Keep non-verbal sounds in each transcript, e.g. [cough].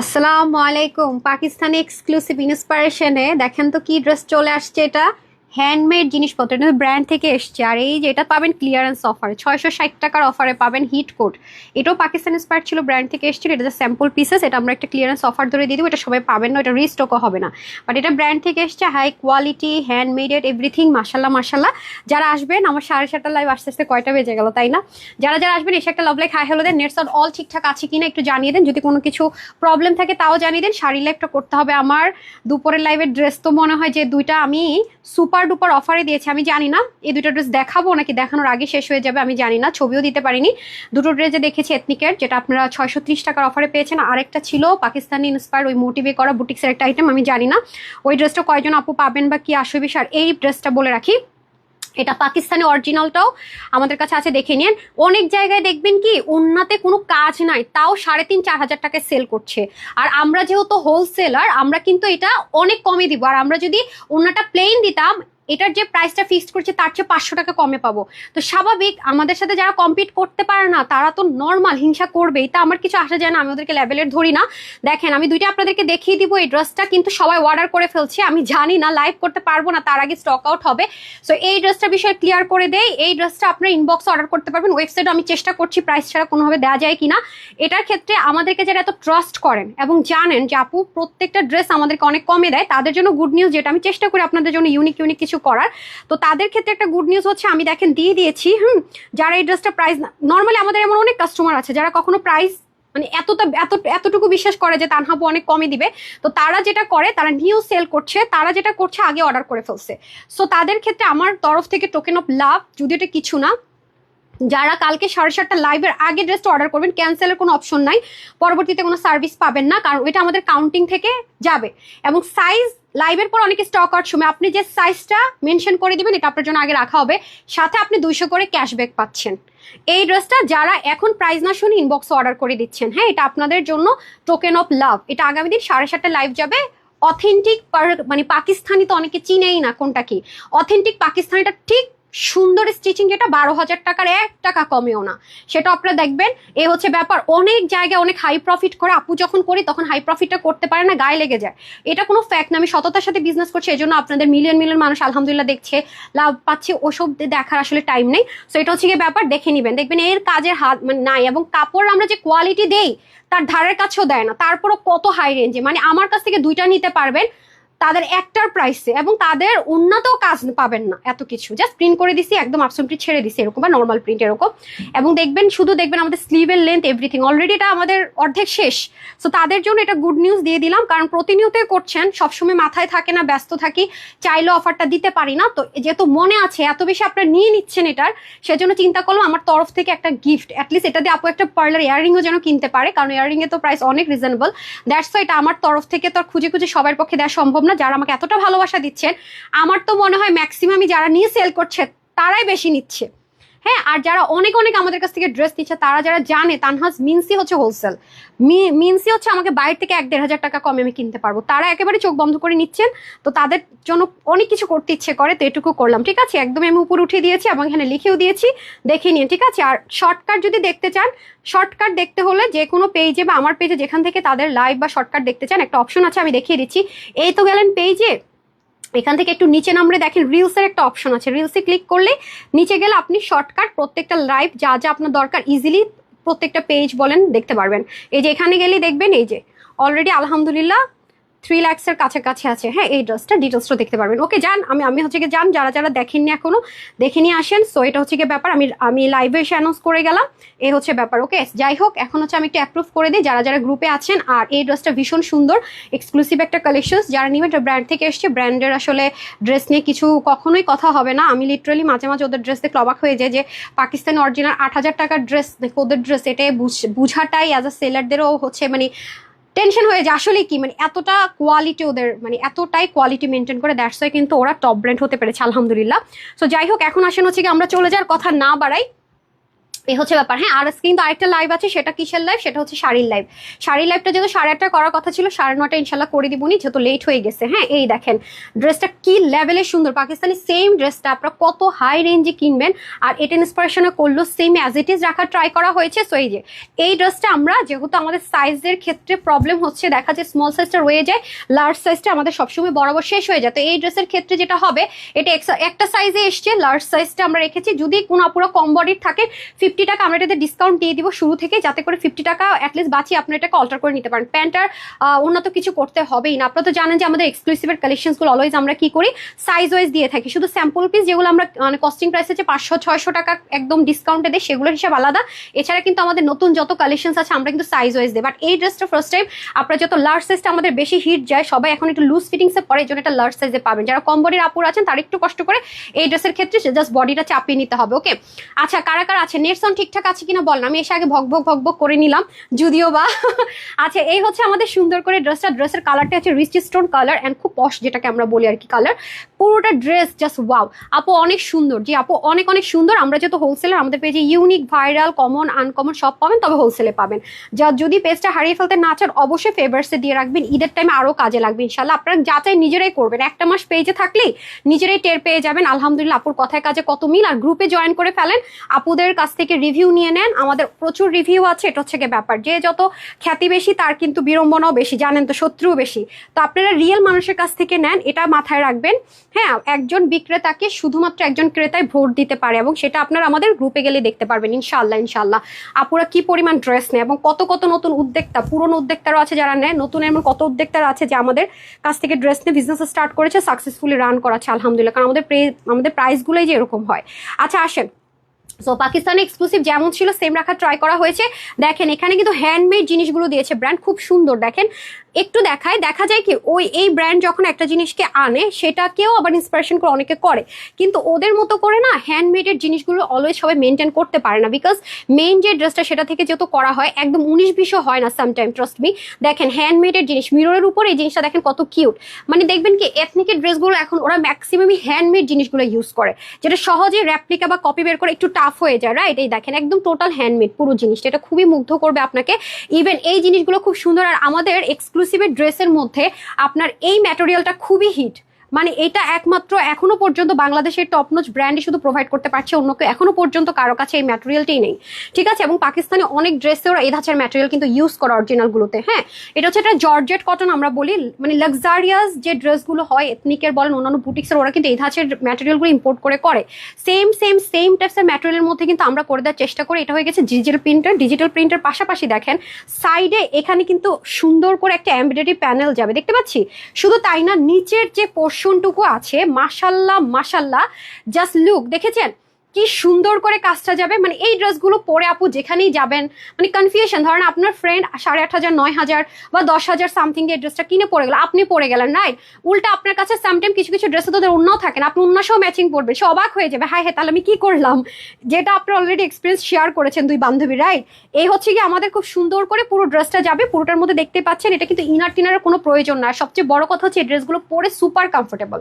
আসসালামু আলাইকুম। পাকিস্তানি এক্সক্লুসিভ ইন্সপিরেশনে দেখেন তো কি ড্রেস চলে আসছে এটা। হ্যান্ডমেড জিনিসপত্র, এটা ব্র্যান্ড থেকে এসছে। আর এই যে এটা পাবেন ক্লিয়ারেন্স অফারে ছয়শো ষাট টাকার অফারে পাবেন হিট কোট এটাও পাকিস্তান ইন্সপায়ার ছিল ব্র্যান্ড থেকে এসেছিল এটা যে স্যাম্পল পিসেস এটা আমরা একটা ক্লিয়ারেন্স অফার ধরে দিয়ে দিব। এটা সবাই পাবেন না, এটা রিস্টকও হবে না। বাট এটা ব্র্যান্ড থেকে এসছে হাই কোয়ালিটি হ্যান্ডমেডেড এভরিথিং মাসাল্লাহ মাসাল্লাহ যারা আসবেন, আমার সাড়ে সাতটা লাইভ আস্তে আস্তে কয়টা বেজে গেল, তাই না? যারা যারা আসবেন, এসে একটা লাভ লাইক হাই হলো দেন নেটস অল ঠিকঠাক আছে কিনা একটু জানিয়ে দেন। যদি কোনো কিছু প্রবলেম থাকে, তাও জানিয়ে দেন। শাড়ি লাইভটা করতে হবে আমার। দুপুরের লাইভের ড্রেস তো মনে হয় যে দুইটা আমি সুপার ডুপার অফারে দিয়েছে, আমি জানি না। এই দুটো ড্রেস দেখাবো নাকি দেখানোর আগে শেষ হয়ে যাবে আমি জানি না, ছবিও দিতে পারিনি। দুটো ড্রেসে দেখেছি এথনিকের যেটা আপনারা ছয়শো ত্রিশ টাকার অফারে পেয়েছেন। আরেকটা ছিল পাকিস্তানি ইন্সপায়ার ওই মোটিভে করা বুটিক্সের একটা আইটেম আমি জানি না। ওই ড্রেসটা কয়জন আপু পাবেন বা কি আসবে বিষয় এই ড্রেসটা বলে রাখি। এটা পাকিস্তানি অরিজিনালটাও আমাদের কাছে আছে, দেখে নিন। অনেক জায়গায় দেখবেন কি, উন্নাতে কোনো কাজ নাই, তাও সাড়ে তিন, চার হাজার টাকায় সেল করছে। আর আমরা যেহেতু হোলসেলার আমরা কিন্তু এটা অনেক কমে দিব। আর আমরা যদি উন্নাটা প্লেন দিতাম এটার যে প্রাইসটা ফিক্সড করছে, তার চেয়ে পাঁচশো টাকা কমে পাবো। তো স্বাভাবিক, আমাদের সাথে যারা কম্পিট করতে পারে না, তারা তো নর্মাল হিংসা করবেই। তা আমার কিছু আসা যায় না, আমি ওদেরকে লেভেলের ধরি না। দেখেন, আমি দুইটা আপনাদেরকে দেখিয়ে দিব এই ড্রেসটা কিন্তু সবাই অর্ডার করে ফেলছে। আমি জানি না লাইভ করতে পারব না, তার আগে স্টক আউট হবে। সো এই ড্রেসটা বিষয়ে ক্লিয়ার করে দেই। এই ড্রেসটা আপনার ইনবক্সে অর্ডার করতে পারবেন। ওয়েবসাইটে আমি চেষ্টা করছি প্রাইস ছাড়া কোনোভাবে দেওয়া যায় কিনা। এটার ক্ষেত্রে আমাদেরকে যারা এত ট্রাস্ট করেন এবং জানেন যে, আপু, প্রত্যেকটা ড্রেস আমাদেরকে অনেক কমে দেয়, তাদের জন্য গুড নিউজ যেটা আমি চেষ্টা করি আপনাদের জন্য ইউনিক ইউনিক কিছু করার। তো তাদের ক্ষেত্রে একটা গুড নিউজ হচ্ছে, আমি দেখেন দিয়ে দিয়েছি, হুম, যারা এই ড্রেসটা প্রাইস নর্মালি আমাদের এমন অনেক কাস্টমার আছে যারা কখনো প্রাইস মানে এতটা, এত, এতটুকু বিশ্বাস করে যে তানহাবু অনেক কমে দিবে। তো তারা যেটা করে, তারা নিউ সেল করছে, তারা যেটা করছে আগে অর্ডার করে ফেলছে। সো তাদের ক্ষেত্রে আমার তরফ থেকে টোকেন অফ লাভ যদি এটা কিছু না, যারা কালকে সাড়ে সাতটা লাইভের আগে ড্রেসটা অর্ডার করবেন ক্যান্সেলের কোনো অপশন নাই, পরবর্তীতে কোনো সার্ভিস পাবেন না, কারণ এটা আমাদের কাউন্টিং থেকে যাবে। এবং সাইজ লাইভের পর অনেকে স্টক আউট সময়। আপনি যে সাইজটা মেনশন করে দিবেন, এটা আপনার জন্য আগে রাখা হবে। সাথে আপনি দুইশো করে ক্যাশব্যাক পাচ্ছেন। এই ড্রেসটা যারা এখন প্রাইস না শুনে ইনবক্স অর্ডার করে দিচ্ছেন হ্যাঁ এটা আপনাদের জন্য টোকেন অফ লাভ এটা আগামী দিন সাড়ে সাতটা লাইভ যাবে। অথেন্টিক মানে পাকিস্তানি তো অনেকে চিনেই না কোনটা কি। অথেন্টিক পাকিস্তানিটা ঠিক সুন্দর স্টিচিং যেটা বারো হাজার টাকার এক টাকা কমেও না। সেটা আপনারা দেখবেন, এ হচ্ছে ব্যাপার। অনেক জায়গায় অনেক হাই প্রফিট করে আপু যখন করি, তখন হাই প্রফিটটা করতে পারে না, গায়ে লেগে যায়। এটা কোনো ফ্যাক্ট না, আমি সততার সাথে বিজনেস করছি এই জন্য আপনাদের মিলিয়ন মিলিয়ন মানুষ আলহামদুলিল্লাহ দেখছে, লাভ পাচ্ছে, ওসব দেখার আসলে টাইম নেই। সো এটা হচ্ছে গিয়ে ব্যাপার, দেখে নেবেন। দেখবেন এর কাজের হাত মানে নাই, এবং কাপড় আমরা যে কোয়ালিটি দেই, তার ধারের কাছেও দেয় না। তারপরও কত হাই রেঞ্জে মানে আমার কাছ থেকে দুইটা নিতে পারবেন তাদের একটার প্রাইসে এবং তাদের উন্নত কাজ পাবেন না এত কিছু। জাস্ট প্রিন্ট করে দিছি, একদম আপসন প্রিন্ট ছেড়ে দিছি, এরকম বা নর্মাল প্রিন্ট এরকম। এবং দেখবেন, শুধু দেখবেন আমাদের স্লিভের লেন্থ এভরিথিং অলরেডি এটা আমাদের অর্ধেক শেষ। সো তাদের জন্য এটা গুড নিউজ দিয়ে দিলাম, কারণ প্রতিনিয়তই করছেন, সবসময় মাথায় থাকে না, ব্যস্ত থাকি চাইলে অফারটা দিতে পারি না। তো যেহেতু মনে আছে, এত বেশি আপনারা নিয়ে নিচ্ছেন এটার, সেজন্য চিন্তা করলাম আমার তরফ থেকে একটা গিফট অ্যাটলিস্ট এটা দিয়ে আপু একটা পার্লার ইয়াররিংও যেন কিনতে পারে, কারণ ইয়াররিংয়ে তো প্রাইস অনেক রিজনেবল দ্যাটস এটা আমার তরফ থেকে তো খুঁজে খুঁজে সবার পক্ষে দেওয়া সম্ভব না। যারা আমাকে এতটা ভালোবাসা দিচ্ছেন, আমার তো মনে হয় ম্যাক্সিমামই যারা নিয়ে সেল করছে, তারাই বেশি নিচ্ছে। হ্যাঁ আর যারা অনেক অনেক আমাদের কাছ থেকে ড্রেস নিচ্ছে, তারা যারা জানে, তানহাজ মিনসি হচ্ছে হোলসেল মিনসি হচ্ছে আমাকে বাইরে থেকে এক দেড় হাজার টাকা কমে আমি কিনতে পারব। তারা একেবারে চোখ বন্ধ করে নিচ্ছেন, তো তাদের জন্য অনেক কিছু করতে ইচ্ছে করে, তো এটুকু করলাম, ঠিক আছে? একদমই আমি উপর উঠিয়ে দিয়েছি এবং এখানে লিখেও দিয়েছি, দেখে নিন, ঠিক আছে? আর শর্টকাট যদি দেখতে চান শর্টকাট দেখতে হলে যে কোনো পেজে বা আমার পেজে যেখান থেকে তাদের লাইভ বা শর্টকাট দেখতে চান, একটা অপশন আছে, আমি দেখিয়ে দিচ্ছি। এই তো গেলেন পেজে এখান থেকে একটু নিচে নামলে দেখেন রিলসের একটা অপশন আছে। রিলসে ক্লিক করলে নিচে গেলে আপনি শর্টকাট প্রত্যেকটা লাইভ যা যা আপনার দরকার ইজিলি প্রত্যেকটা পেজ বলেন দেখতে পারবেন। এই যে এখানে গেলে দেখবেন এই যে অলরেডি আলহামদুলিল্লাহ থ্রি ল্যাক্সের কাছাকাছি আছে। হ্যাঁ এই ড্রেসটা ডিটেলসটা দেখতে পারবেন। ওকে যান আমি আমি হচ্ছে গিয়ে যান যারা যারা দেখেননি এখনও, দেখে নিয়ে আসেন। সো এটা হচ্ছে গিয়ে ব্যাপার। আমি আমি লাইভে এসে অ্যানাউন্স করে গেলাম। এই হচ্ছে ব্যাপার ওকে যাই হোক, এখন হচ্ছে আমি একটু অ্যাপ্রুভ করে দিই। যারা যারা গ্রুপে আছেন, আর এই ড্রেসটা ভীষণ সুন্দর এক্সক্লুসিভ একটা কালেকশনস যারা নিবেন, এটা ব্র্যান্ড থেকে এসছে। ব্র্যান্ডের আসলে ড্রেস নিয়ে কিছু কখনোই কথা হবে না। আমি লিটারালি মাঝে মাঝে ওদের ড্রেস দেখলে অবাক হয়ে যায় যে, পাকিস্তানি অরিজিনাল আট হাজার টাকার ড্রেস ওদের ড্রেস এটাই বুঝাটাই অ্যাজ আ সেলারদেরও হচ্ছে মানে টেনশন হয়ে যায়। আসলে কি? মানে এতটা কোয়ালিটি ওদের মানে এতটাই কোয়ালিটি মেনটেন করে দ্যাটস কিন্তু ওরা টপ ব্র্যান্ড হতে পেরেছে, আলহামদুলিল্লাহ। সো যাই হোক, এখন আসেন হচ্ছে কি আমরা চলে যাওয়ার কথা না বাড়াই। এই হচ্ছে ব্যাপার। হ্যাঁ আর কিন্তু আরেকটা লাইভ আছে, সেটা কিসের লাইভ সেটা হচ্ছে শাড়ির লাইভ শাড়ির লাইভটা যেহেতু সাড়ে আটটা করার কথা ছিল, সাড়ে নটা ইনশাল্লাহ করে দিবনি, যেহেতু লেট হয়ে গেছে। হ্যাঁ এই দেখেন ড্রেসটা কি লেভেলে সুন্দর। পাকিস্তানি সেম ড্রেসটা আপনারা কত হাই রেঞ্জে কিনবেন, আর এটা ইন্সপিরেশনে করল সেম অ্যাজ ইট ইজ রাখার ট্রাই করা হয়েছে। সো এই যে, এই ড্রেসটা আমরা যেহেতু আমাদের সাইজের ক্ষেত্রে প্রবলেম হচ্ছে, দেখা যায় স্মল সাইজটা রয়ে যায় লার্জ সাইজটা আমাদের সবসময় বরাবর শেষ হয়ে যায়। তো এই ড্রেসের ক্ষেত্রে যেটা হবে, এটা একটা সাইজে এসছে লার্জ সাইজটা আমরা রেখেছি। যদি কোনো পুরো কম বডির থাকে ফিফটি টাকা আমরা এটাতে ডিসকাউন্ট দিয়ে দিব শুরু থেকে, যাতে করে ফিফটি টাকা অ্যাটলিস্ট বাঁচিয়ে আপনি এটাকে অল্টার করে নিতে পারেন। প্যান্টার উন্নত কিছু করতে হবেই না। আপনারা তো জানেন যে আমাদের এক্সক্লুসিভের কালেকশনসগুলো অলওয়েজ আমরা কি করি? সাইজ ওয়াইজ দিয়ে থাকি। শুধু স্যাম্পল পিস যেগুলো আমরা মানে কস্টিং প্রাইস আছে পাঁচশো, ছয়শো টাকা একদম ডিসকাউন্টে দেয় সেগুলোর হিসাব আলাদা। এছাড়া কিন্তু আমাদের নতুন যত কালেকশনস আছে, আমরা কিন্তু সাইজ ওয়াইজ দিই। বাট এই ড্রেসটা ফার্স্ট টাইম আপনারা যত লার্জ সাইজটা আমাদের বেশি হিট যায়, সবাই এখন একটু লুজ ফিটিংসে পরে জন্য এটা লার্জ সাইজে পাবেন। যারা কম বডির আপুর আছেন, তারা একটু কষ্ট করে এই ড্রেসের ক্ষেত্রে জাস্ট বডিটা চাপিয়ে নিতে হবে ওকে আচ্ছা কারা কারা আছে? নেট সাউন্ড ঠিকঠাক আছে কিনা বলেন আমি এসে আগে ভক ভক ভক ভক করে নিলাম, যদিও বা [laughs] আচ্ছা এই হচ্ছে আমাদের সুন্দর করে ড্রেসটা ড্রেসের কালারটা হচ্ছে রিচ স্টোন কালার অ্যান্ড খুব পশ যেটাকে আমরা বলি আর কি কালার পুরোটা ড্রেস জাস্ট ওয়াও আপু অনেক সুন্দর। জি, আপু অনেক অনেক সুন্দর। আমরা যেহেতু হোলসেলার আমাদের পেজে ইউনিক ভাইরাল কমন আনকমন সব পাবেন, তবে হোলসেলে পাবেন। যা, যদি পেজটা হারিয়ে ফেলতে না চান, অবশ্যই ফেভার্সে দিয়ে রাখবেন। ঈদের টাইমে আরও কাজে লাগবে ইনশাল্লাহ আপনারা যাচাই নিজেরাই করবেন। একটা মাস পেজে থাকলেই নিজেরাই টের পেয়ে যাবেন। আলহামদুলিল্লাহ, আপুর কথায় কাজে কত মিল। আর গ্রুপে জয়েন করে ফেলেন, আপুদের কাছ থেকে রিভিউ নিয়ে নেন। আমাদের প্রচুর রিভিউ আছে, এটা হচ্ছে ব্যাপার। যে যত খ্যাতি বেশি, তার কিন্তু বিড়ম্বনাও বেশি, জানেন তো, শত্রুও বেশি। তো আপনারা রিয়েল মানুষের কাছ থেকে নেন, এটা মাথায় রাখবেন। হ্যাঁ একজন বিক্রেতাকে শুধুমাত্র একজন ক্রেতায় ভোট দিতে পারে এবং সেটা আপনারা আমাদের গ্রুপে গেলে দেখতে পারবেন ইনশাল্লাহ ইনশাল্লাহ আপুরা কি পরিমাণ ড্রেস নেয় এবং কত কত নতুন উদ্যোক্তা, পুরনো উদ্যোক্তারও আছে যারা নেয়, নতুন এমন কত উদ্যোক্তারা আছে যে আমাদের কাছ থেকে ড্রেস নিয়ে বিজনেস স্টার্ট করেছে সাকসেসফুলি রান করাচ্ছে, আলহামদুলিল্লাহ। কারণ আমাদের আমাদের প্রাইসগুলোই যে এরকম হয়। আচ্ছা আসেন। সো পাকিস্তানে এক্সক্লুসিভ যেমন ছিল সেম রাখার ট্রাই করা হয়েছে। দেখেন, এখানে কিন্তু হ্যান্ডমেড জিনিসগুলো দিয়েছে ব্র্যান্ড খুব সুন্দর। দেখেন একটু দেখায়। দেখা যায় কি, ওই, এই ব্র্যান্ড যখন একটা জিনিসকে আনে, সেটাকেও আবার ইন্সপিরেশন করে অনেকে করে। কিন্তু ওদের মতো করে না হ্যান্ডমেডের জিনিসগুলো অলওয়েজ সবাই মেনটেন করতে পারে না। বিকজ মেইন যে ড্রেসটা সেটা থেকে যেহেতু করা হয়, একদম উনিশ বিশও হয় না সামটাইম ট্রাস্ট মি দেখেন হ্যান্ডমেডের জিনিস মিররের উপর এই জিনিসটা দেখেন কত কিউট মানে দেখবেন কি এথনিকের ড্রেসগুলো এখন ওরা ম্যাক্সিমামই হ্যান্ডমেড জিনিসগুলো ইউজ করে। যেটা সহজে র্যাপ্লিকা বা কপি বের করে একটু টাফ হয়ে যায় রাইট এই দেখেন, একদম টোটাল হ্যান্ডমেড পুরো জিনিসটা। এটা খুবই মুগ্ধ করবে আপনাকে। ইভেন এই জিনিসগুলো খুব সুন্দর। আর আমাদের এক্সক্লুসিভের ড্রেসের মধ্যে আপনার এই ম্যাটেরিয়ালটা খুবই হিট মানে এটা একমাত্র এখনও পর্যন্ত বাংলাদেশের টপ নোচ ব্র্যান্ডই শুধু প্রোভাইড করতে পারছে, অন্য কেউ, এখনও পর্যন্ত কারও কাছে এই ম্যাটেরিয়ালটাই নেই। ঠিক আছে? এবং পাকিস্তানে অনেক ড্রেসে ওরা এই ধাঁচের ম্যাটেরিয়াল কিন্তু ইউজ করে অরিজিনালগুলোতে হ্যাঁ? এটা হচ্ছে একটা জর্জেট কটন আমরা বলি মানে লাক্সারিয়াস যে ড্রেসগুলো হয় এথনিকের বলেন, অন্যান্য বুটিক্সের ওরা কিন্তু এই ধাঁচের ম্যাটেরিয়ালগুলো ইম্পোর্ট করে করে। সেম সেম সেম টাইপসের ম্যাটেরিয়ালের মধ্যে কিন্তু আমরা করে দেওয়ার চেষ্টা করি। এটা হয়ে গেছে ডিজিটাল প্রিন্টার ডিজিটাল প্রিন্টার পাশাপাশি দেখেন সাইডে এখানে কিন্তু সুন্দর করে একটা এমব্রয়ডারি প্যানেল যাবে। দেখতে পাচ্ছি? শুধু তাই না, নিচের যে পোর্শনটুকু আছে মাসাল্লাহ মাসাল্লাহ জাস্ট লুক দেখেছেন? কি সুন্দর করে কাজটা যাবে। মানে এই ড্রেসগুলো পরে আপু যেখানেই যাবেন মানে কনফিউশন ধরেন আপনার ফ্রেন্ড সাড়ে আট হাজার, নয় হাজার বা দশ হাজার সামথিং দিয়ে ড্রেসটা কিনে পড়ে গেল, আপনি পরে গেলেন রাইট উল্টা আপনার কাছে সামটাইম কিছু কিছু ড্রেসে তোদের অন্যও থাকে না, আপনি অন্য সহ ম্যাচিং পরবেন, সে অবাক হয়ে যাবে হ্যাঁ হ্যাঁ তাহলে আমি কি করলাম? যেটা আপনি অলরেডি এক্সপিরিয়েন্স শেয়ার করেছেন দুই বান্ধবী রাইট এই হচ্ছে কি আমাদের খুব সুন্দর করে পুরো ড্রেসটা যাবে, পুরোটার মধ্যে দেখতে পাচ্ছেন, এটা কিন্তু ইনার টিনারের কোনো প্রয়োজন না। সবচেয়ে বড় কথা হচ্ছে এই ড্রেসগুলো পরে super comfortable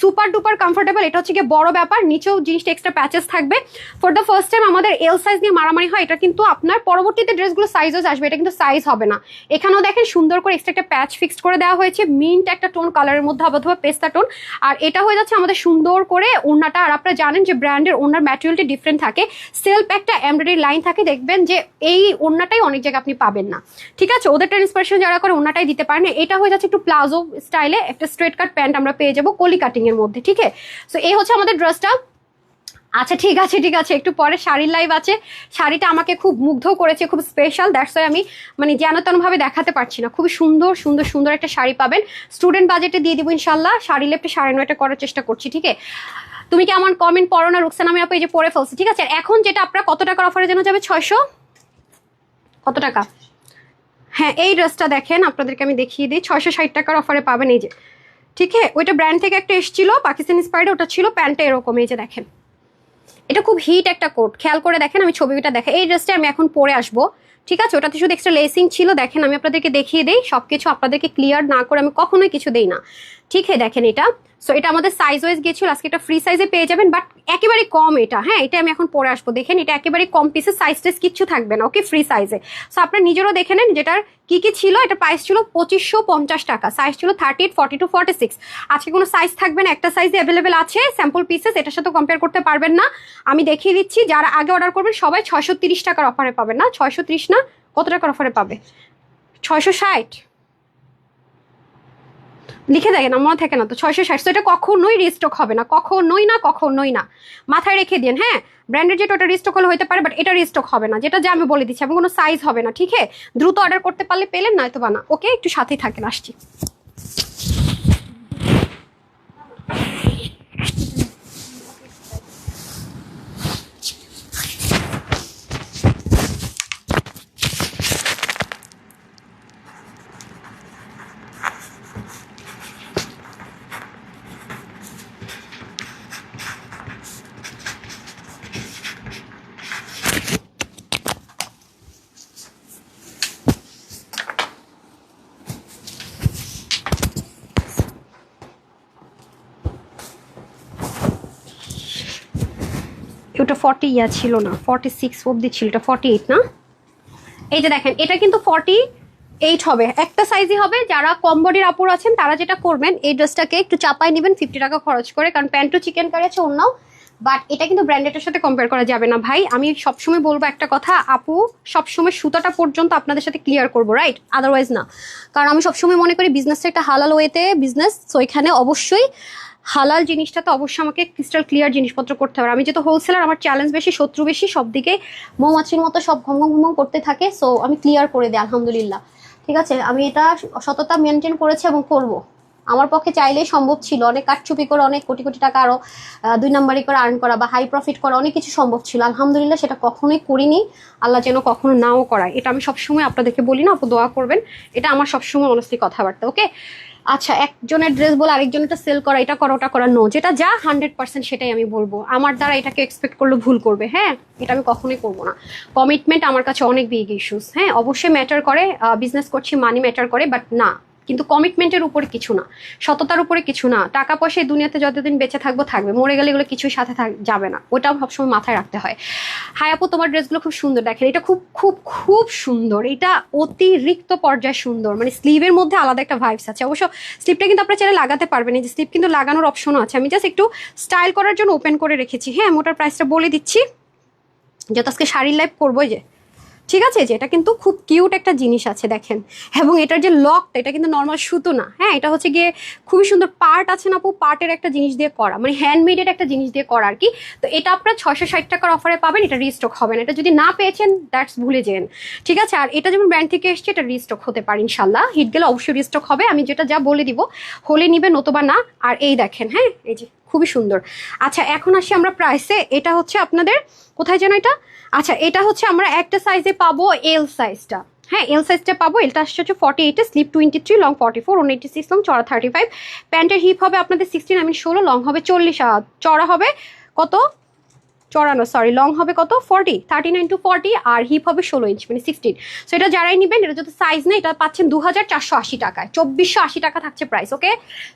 super duper comfortable এটা হচ্ছে গিয়ে বড় ব্যাপার, নিচেও জিনিসটা এক্সট্রা প্যাচেস থাকবে। ফর দ্য ফার্স্ট টাইম আমাদের এল সাইজ নিয়ে মারামারি হয়, এটা কিন্তু আপনার পরবর্তীতে ড্রেসগুলো সাইজও আসবে, এটা কিন্তু সাইজ হবে না। এখানেও দেখেন সুন্দর করে এক্সট্রা একটা প্যাচ ফিক্সড করে দেওয়া হয়েছে মিন্ট একটা টোন কালারের মধ্যে অথবা পেস্তা টোন আর এটা হয়ে যাচ্ছে আমাদের সুন্দর করে ওড়নাটা। আর আপনারা জানেন যে ব্র্যান্ডের ওড়নার ম্যাটেরিয়ালটি ডিফারেন্ট থাকে। সেলফ একটা এমব্রয়ডারি লাইন থাকে, দেখবেন যে এই ওড়নাটাই অনেক জায়গায় আপনি পাবেন না। ঠিক আছে? ওদেরটা ইন্সপিরেশন যারা করে ওড়নাটাই দিতে পারেন। এটা হয়ে যাচ্ছে একটু প্লাজো স্টাইলে একটা স্ট্রেট কাট প্যান্ট আমরা পেয়ে যাব কলি কাটিং এর মধ্যে, ঠিক আছে? সো এই হচ্ছে আমাদের ড্রেসটা আচ্ছা ঠিক আছে ঠিক আছে, একটু পরে শাড়ির লাইভ আছে। শাড়িটা আমাকে খুব মুগ্ধ করেছে, খুব স্পেশাল দ্যাটস আমি মানে যেন তেনভাবে দেখাতে পারছি না। খুবই সুন্দর সুন্দর সুন্দর একটা শাড়ি পাবেন। স্টুডেন্ট বাজেটে দিয়ে দিব ইনশাল্লাহ শাড়ি লেপটে সাড়ে নয়টা করার চেষ্টা করছি, ঠিক আছে? তুমি কি আমার কমেন্ট পড়ো না, রুকসান আমি আপু এই যে পরে ফেলছি, ঠিক আছে? এখন যেটা আপনার কত টাকার অফারে যেন যাবে? ছয়শো? কত টাকা? হ্যাঁ এই ড্রেসটা দেখেন, আপনাদেরকে আমি দেখিয়ে দিই। ছয়শো ষাট টাকার অফারে পাবেন, এই যে। ঠিক আছে? ওইটা ব্র্যান্ড থেকে একটা এসেছিল পাকিস্তান স্পাইডে ওটা ছিল প্যান্টটা এরকম, এই যে দেখেন। এটা খুব হিট একটা কোট খেয়াল করে দেখেন, আমি ছবিটা দেখে এই ড্রেসটা আমি এখন পরে আসব। ঠিক আছে? ওটাতে শুধু এক্সট্রা লেসিং ছিল। দেখেন, আমি আপনাদেরকে দেখিয়ে দিই। সব কিছু আপনাদেরকে ক্লিয়ার না করে আমি কখনোই কিছু দেই না। ঠিক আছে দেখেন এটা। সো এটা আমাদের সাইজ ওয়াইজ গিয়েছিল আজকে এটা ফ্রি সাইজে পেয়ে যাবেন বাট একেবারে কম এটা। হ্যাঁ এটা আমি এখন পরে আসব। দেখেন, এটা একেবারে কম পিসের সাইজ টেস কিচ্ছু থাকবে না ওকে ফ্রি সাইজে সো আপনার নিজেরও দেখে নেন, যেটার কি কি ছিল, এটা প্রাইস ছিল পঁচিশশো পঞ্চাশ টাকা। সাইজ ছিল thirty eight forty two forty six আজকে কোনো সাইজ থাকবে না, একটা সাইজে অ্যাভেলেবেল আছে স্যাম্পল পিসেস এটার সাথে কম্পেয়ার করতে পারবেন না। আমি দেখিয়ে দিচ্ছি, যারা আগে অর্ডার করবেন, সবাই ছয়শো তিরিশ টাকার অফারে পাবেন না। ছয়শো তিরিশ না, কত টাকার অফারে পাবে? ছয়শো ষাট। লিখে দেখেন মনে থাকে না তো, ছয়শো ষাট। এটা কখনোই রিস্টক হবে না, কখনোই না কখনোই না। মাথায় রেখে দিন হ্যাঁ? ব্র্যান্ডের যেটা ওটা রিস্টক হলে হতে পারে বাট এটা রিস্টক হবে না, যেটা যে আমি বলে দিচ্ছি, এবং কোনো সাইজ হবে না ঠিক আছে দ্রুত অর্ডার করতে পারলে পেলেন নয়তো বা না। ওকে একটু সাথেই থাকেন, আসছি। ওটা ফর্টি ইয়া ছিল না ফর্টি সিক্স অব্দি ছিল, এটা ফর্টি এইট না? এই যে দেখেন, এটা কিন্তু ফর্টি এইট হবে। একটা সাইজই হবে, যারা কম বডির আপুর আছেন, তারা যেটা করবেন, এই ড্রেসটাকে একটু চাপায় নেবেন ফিফটি টাকা খরচ করে, কারণ প্যান্টও চিকেন কারি আছে অন্যও বাট এটা কিন্তু ব্র্যান্ডেডের সাথে কম্পেয়ার করা যাবে না, ভাই। আমি সবসময় বলব একটা কথা, আপু সবসময় সুতাটা পর্যন্ত আপনাদের সাথে ক্লিয়ার করব রাইট আদারওয়াইজ না। কারণ আমি সবসময় মনে করি বিজনেসটা একটা হালাল ওয়েতে বিজনেস সো এখানে অবশ্যই হালাল জিনিসটা তো অবশ্যই আমাকে ক্রিস্টাল ক্লিয়ার জিনিসপত্র করতে হবে। আমি যেহেতু হোলসেলার আমার চ্যালেঞ্জ বেশি, শত্রু বেশি সব দিকে মৌমাছির মতো সব ঘম ঘম করতে থাকে সো আমি ক্লিয়ার করে দিই, আলহামদুলিল্লাহ। ঠিক আছে? আমি এটা সততা মেনটেন করেছি এবং করব। আমার পক্ষে চাইলেই সম্ভব ছিল। অনেক কাটচুপি করে, অনেক কোটি কোটি টাকা আরও দুই নাম্বারি করে আর্ন করা বা হাই প্রফিট করা, অনেক কিছু সম্ভব ছিল। আলহামদুলিল্লাহ সেটা কখনোই করিনি। আল্লাহ যেন কখনো নাও করায়। এটা আমি সবসময় আপনাদেরকে বলি না, আপু দোয়া করবেন। এটা আমার সবসময় অনস্তি কথাবার্তা ওকে আচ্ছা একজনের ড্রেস বলে আরেকজনের তো সেল করা, এটা করো, ওটা করা নো যেটা যা হান্ড্রেড পার্সেন্ট সেটাই আমি বলব। আমার দ্বারা এটাকে এক্সপেক্ট করলে ভুল করবে হ্যাঁ? এটা আমি কখনোই করব না। কমিটমেন্ট আমার কাছে অনেক বিগ ইস্যুস হ্যাঁ? অবশ্যই ম্যাটার করে বিজনেস করছি মানি ম্যাটার করে বাট না। কিন্তু কমিটমেন্টের উপরে কিছু না। সততার উপরে কিছু না। টাকা পয়সা এই দুনিয়াতে যতদিন বেঁচে থাকব, থাকবে। মরে গেলে এগুলো কিছুই সাথে যাবে না। ওটাও সবসময় মাথায় রাখতে হয়। হাই আপু, তোমার ড্রেসগুলো খুব সুন্দর দেখেন। এটা খুব খুব খুব সুন্দর। এটা অতিরিক্ত পর্যায়ে সুন্দর। মানে স্লিভের মধ্যে আলাদা একটা ভাইবস আছে। অবশ্য স্লিপটা কিন্তু আপনারা চাইলে লাগাতে পারবেন। এই যে স্লিপ কিন্তু লাগানোর অপশনও আছে। আমি জাস্ট একটু স্টাইল করার জন্য ওপেন করে রেখেছি। হ্যাঁ মোটার প্রাইসটা বলে দিচ্ছি। যত আজকে শাড়ির লাইভ করব যে ঠিক আছে? যে এটা কিন্তু খুব কিউট একটা জিনিস আছে, দেখেন। এবং এটার যে লকটা এটা কিন্তু নর্মাল সুতো না। হ্যাঁ এটা হচ্ছে গিয়ে খুবই সুন্দর পার্ট আছে না আপু? পার্টের একটা জিনিস দিয়ে করা। মানে হ্যান্ডমেডের একটা জিনিস দিয়ে করা আর কি তো এটা আপনার ছয়শো ষাট টাকার অফারে পাবেন, এটা রিস্টক হবে না। এটা যদি না পেয়েছেন দ্যাটস ভুলে যেন। ঠিক আছে? আর এটা যেমন ব্র্যান্ড থেকে এসছে, এটা রিস্টক হতে পারে ইনশাল্লাহ হিট গেলে অবশ্যই রিস্টক হবে। আমি যেটা যা বলে দিব, হলে নিবে নতুবা না। আর এই দেখেন হ্যাঁ এই যে খুবই সুন্দর। আচ্ছা এখন আসি আমরা প্রাইসে এটা হচ্ছে আপনাদের, কোথায় যেন এটা? আচ্ছা এটা হচ্ছে আমরা একটা সাইজে পাবো এল সাইজটা হ্যাঁ এল সাইজটা পাবো। এলটা আসছে হচ্ছে ফর্টি এইটে slip twenty three long forty four one eighty six long চড়া থার্টি ফাইভ প্যান্টের হিপ হবে আপনাদের সিক্সটিন আমি ষোলো লং হবে চল্লিশ চড়া হবে কত? চড়ানো সরি লং হবে কত? Forty thirty nine to forty R hip হবে ষোলো ইঞ্চ মানে সিক্সটিন সো এটা যারাই নেবেন, এটা যদি সাইজ নেই এটা পাচ্ছেন দু হাজার চারশো আশি টাকায় চব্বিশশো আশি টাকা থাকছে প্রাইস ওকে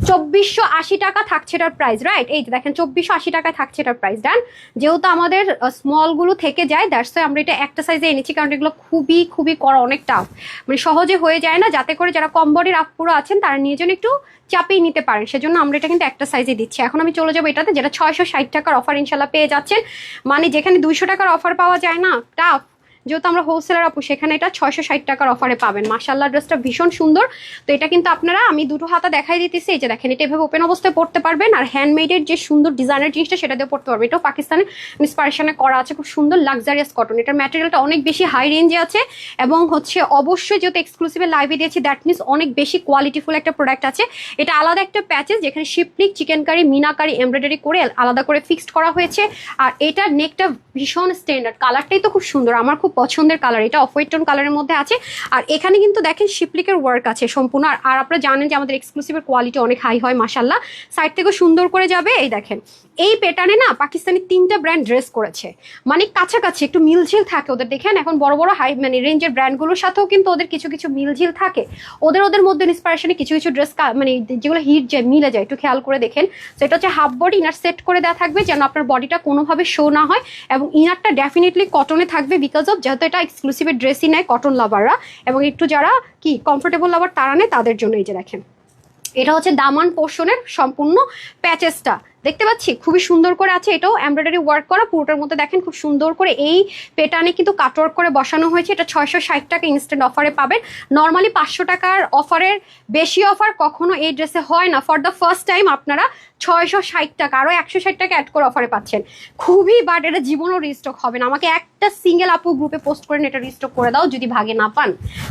চব্বিশশো আশি টাকা থাকছে এটার প্রাইস রাইট এই যে দেখেন, চব্বিশশো আশি টাকায় থাকছে এটার প্রাইস ডান যেহেতু আমাদের স্মলগুলো থেকে যায় দ্যাটস আমরা এটা একটা সাইজে এনেছি, কারণ এগুলো খুবই খুবই করা অনেক টাফ মানে সহজে হয়ে যায় না, যাতে করে যারা কম বডির আপুরো আছেন, তারা নিয়ে যেন একটু চাপিয়ে নিতে পারেন। সেজন্য আমরা এটা কিন্তু একটা সাইজে দিচ্ছি। এখন আমি চলে যাব এটাতে, যেটা ছয়শো ষাট টাকার অফার ইনশাল্লাহ পেয়ে যাচ্ছেন। মানে যেখানে দুইশো টাকার অফার পাওয়া যায় না টাফ যেহেতু আমরা হোলসেলার আপু, সেখানে এটা ছয়শো ষাট টাকার অফারে পাবেন। মাসাল্লাহ ড্রেসটা ভীষণ সুন্দর। তো এটা কিন্তু আপনারা, আমি দুটো হাতা দেখাই দিতেছি, এই যে দেখেন, এটা এভাবে ওপেন অবস্থায় পড়তে পারবেন। আর হ্যান্ডমেডের যে সুন্দর ডিজাইনের জিনিসটা, সেটা দিয়ে পড়তে পারবেন। এটাও পাকিস্তানের ইন্সপারেশনে করা আছে, খুব সুন্দর লাক্সারিয়াস কটন এটার ম্যাটেরিয়ালটা অনেক বেশি হাই রেঞ্জে আছে এবং হচ্ছে অবশ্যই যেহেতু এক্সক্লুসিভে লাইভে দিয়েছি দ্যাট মিনস অনেক বেশি কোয়ালিটিফুল একটা প্রোডাক্ট আছে। এটা আলাদা একটা প্যাচেস যেখানে শিপলিক chikankari meenakari embroidery করে আলাদা করে ফিক্সড করা হয়েছে। আর এটা নেকটা ভীষণ স্ট্যান্ডার্ড কালারটাই তো খুব সুন্দর। আমার খুব পছন্দের কালার এটা অফ হোয়াইট টোন কালারের মধ্যে আছে। আর এখানে কিন্তু দেখেন শিপলিকের ওয়ার্ক আছে সম্পূর্ণ। আর আর আপনারা জানেন যে আমাদের এক্সক্লুসিভের কোয়ালিটি অনেক হাই হয় মাসাল্লাহ সাইড থেকেও সুন্দর করে যাবে, এই দেখেন। এই প্যাটার্নে না পাকিস্তানি তিনটা ব্র্যান্ড ড্রেস করেছে। মানে কাছাকাছি, একটু মিলঝিল থাকে ওদের। দেখেন এখন বড় বড় হাই মানে রেঞ্জের ব্র্যান্ডগুলোর সাথেও কিন্তু ওদের কিছু কিছু মিলঝিল থাকে। ওদের ওদের মধ্যে ইন্সপিরেশনে কিছু কিছু ড্রেস মানে যেগুলো হিট যায় মিলে যায়, একটু খেয়াল করে দেখেন। তো এটা হচ্ছে হাফ বডি ইনার সেট করে দেওয়া থাকবে, যেন আপনার বডিটা কোনোভাবে শো না হয়। এবং ইনারটা ডেফিনেটলি কটনে থাকবে বিকজ অফ যেহেতু এটা এক্সক্লুসিভ ড্রেসই নেয় কটন লাভাররা এবং একটু যারা কি কমফোর্টেবল লাভার তারা নেয়, তাদের জন্য এই যে দেখেন। এটা হচ্ছে দামান পোর্শনের সম্পূর্ণ প্যাচেসটা দেখতে পাচ্ছি? খুবই সুন্দর করে আছে এটাও এমব্রয়ডারি ওয়ার্ক করা, পুরোটার মধ্যে দেখেন খুব সুন্দর করে এই পেটানে কিন্তু কাটওয়ার্ক করে বসানো হয়েছে। এটা ছয়শো ষাট টাকা ইনস্ট্যান্ট অফারে পাবেন। নর্মালি পাঁচশো টাকার অফারের বেশি অফার কখনো এই ড্রেসে হয় না। ফর দ্য ফার্স্ট টাইম আপনারা ছয়শো ষাট টাকা আরও একশো ষাট টাকা অ্যাড করে অফারে পাচ্ছেন। খুবই বাট এটা জীবনও রিস্টক হবে না। আমাকে একটা সিঙ্গেল আপু গ্রুপে পোস্ট করে এটা রিস্টক করে দাও, যদি ভাগে না পান।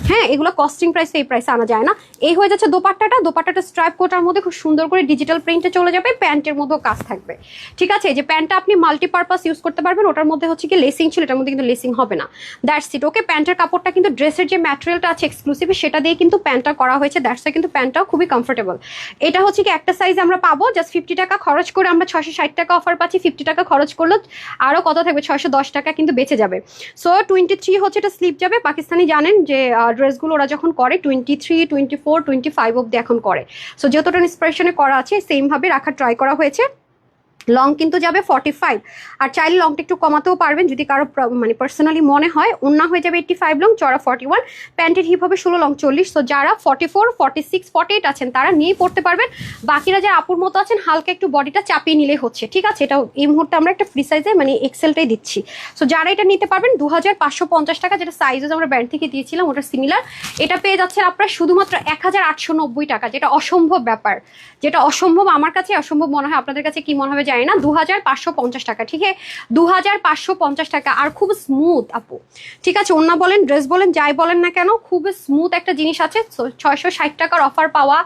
হ্যাঁ এগুলো কস্টিং প্রাইস এই প্রাইসে আনা যায় না। এই হয়ে যাচ্ছে দোপাট্টাটা। দোপাট্টাটা স্ট্রাইপ কোটার মধ্যে খুব সুন্দর করে ডিজিটাল প্রিন্টে চলে যাবে প্যান্টের মধ্যেও কাজ থাকবে। ঠিক আছে যে প্যান্টটা আপনি মাল্টিপারপাস ইউজ করতে পারবেন, ওটার মধ্যে হচ্ছে কি লেসিং ছিল, এটার মধ্যে কিন্তু লেসিং হবে না। দ্যাটস ইট ওকে প্যান্টের কাপড়টা কিন্তু ড্রেসের যে ম্যাটেরিয়ালটা আছে এক্সক্লুসিভ সেটা দিয়ে কিন্তু প্যান্টটা করা হয়েছে। দ্যাটস কিন্তু প্যান্টটাও খুবই কমফোর্টেবল এটা হচ্ছে কি একটা সাইজ আমরা পাবো জাস্ট ফিফটি টাকা খরচ করে আমরা ছশো ষাট টাকা অফার পাচ্ছি ফিফটি টাকা খরচ করল আরও কত থাকবে? ছশো দশ টাকা কিন্তু বেঁচে যাবে। সো টোয়েন্টি থ্রি হচ্ছে এটা স্লিপ যাবে। পাকিস্তানি জানেন যে ড্রেসগুলো ওরা যখন করে twenty three twenty four twenty five অব্দি এখন করে সো যতটা ইন্সপিরেশনে করা আছে সেমভাবে রাখার ট্রাই করা হয়েছে। লং কিন্তু যাবে ফর্টি ফাইভ আর চাইলে লংটা একটু কমাতেও পারবেন যদি কারও মানে পার্সোনালি মনে হয়। অন্য হয়ে যাবে এইটটি ফাইভ লং চড়া ফর্টি ওয়ান প্যান্টের হিপ হবে ষোলো লং চল্লিশ। তো যারা forty four forty six forty eight আছেন, তারা নিয়েই পড়তে পারবেন। বাকিরা যারা আপুর মতো আছেন, হালকা একটু বডিটা চাপিয়ে নিলে হচ্ছে। ঠিক আছে? এটা এই মুহূর্তে আমরা একটা ফ্রি সাইজে মানে এক্সেলটাই দিচ্ছি। সো যারা এটা নিতে পারবেন দু হাজার পাঁচশো পঞ্চাশ টাকা, যেটা সাইজেস আমরা ব্র্যান্ড থেকে দিয়েছিলাম, ওটা সিমিলার এটা পেয়ে যাচ্ছেন আপনার শুধুমাত্র এক হাজার আটশো নব্বই টাকা, যেটা অসম্ভব ব্যাপার। যেটা অসম্ভব আমার কাছে, অসম্ভব মনে হয় আপনাদের কাছে, কি মনে হবে জানি না দু হাজার পাঁচশো পঞ্চাশ টাকা, ঠিক আছে? দু হাজার পাঁচশো পঞ্চাশ টাকা, আর খুব স্মুথ আপু। ঠিক আছে অন্য বলেন ড্রেস বলেন, যাই বলেন না কেন, খুব স্মুথ একটা জিনিস আছে। ছয়শো ষাট টাকার অফার পাওয়া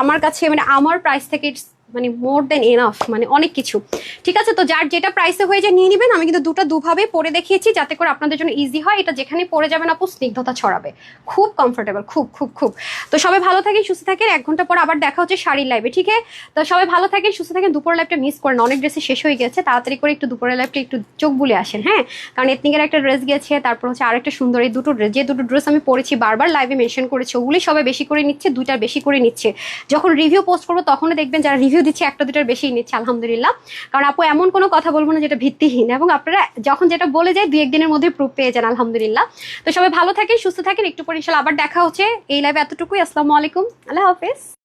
আমার কাছে মানে আমার প্রাইস থেকে it's মানে মোর দেন এনাফ মানে অনেক কিছু। ঠিক আছে? তো যার যেটা প্রাইসে হয়ে যায় নিয়ে নেবেন। আমি কিন্তু দুটো দুভাবে পরে দেখিয়েছি যাতে করে আপনাদের জন্য ইজি হয়। এটা যেখানে পরে যাবেন আপু, স্নিগ্ধতা ছড়াবে। খুব কমফোর্টেবল খুব খুব খুব। তো সবাই ভালো থাকেন, সুস্থ থাকেন। এক ঘণ্টা পর আবার দেখা হচ্ছে শাড়ির লাইভে ঠিক আছে? তো সবাই ভালো থাকেন, সুস্থ থাকেন। দুপুরের লাইভটা মিস করেন। অনেক ড্রেসে শেষ হয়ে গেছে। তাড়াতাড়ি করে একটু দুপুরের লাইভটা একটু চোখ বুলে আসেন হ্যাঁ? কারণ এথনিকের একটা ড্রেস গেছে, তারপর হচ্ছে আরেকটা সুন্দর এই দুটো ড্রেস যে দুটো ড্রেস আমি পরেছি, বারবার লাইভে মেনশন করেছি ওগুলি সবাই বেশি করে নিচ্ছে, দুইটার বেশি করে নিচ্ছে। যখন রিভিউ পোস্ট করব তখনই দেখবেন যারা রিভিউ দিচ্ছে, একটা দুটার বেশি নিচ্ছে, আলহামদুলিল্লাহ। কারণ আপু, এমন কোনো কথা বলব না যেটা ভিত্তিহীন। এবং আপনারা যখন যেটা বলে যায় দুই একদিনের মধ্যে প্রুফ পেয়ে যান, আলহামদুলিল্লাহ। তো সবাই ভালো থাকেন, সুস্থ থাকেন। একটু পরে ইনশাল্লাহ আবার দেখা হচ্ছে। এই লাইভে এতটুকুই। আসসালামু আলাইকুম। আল্লাহ হাফেজ।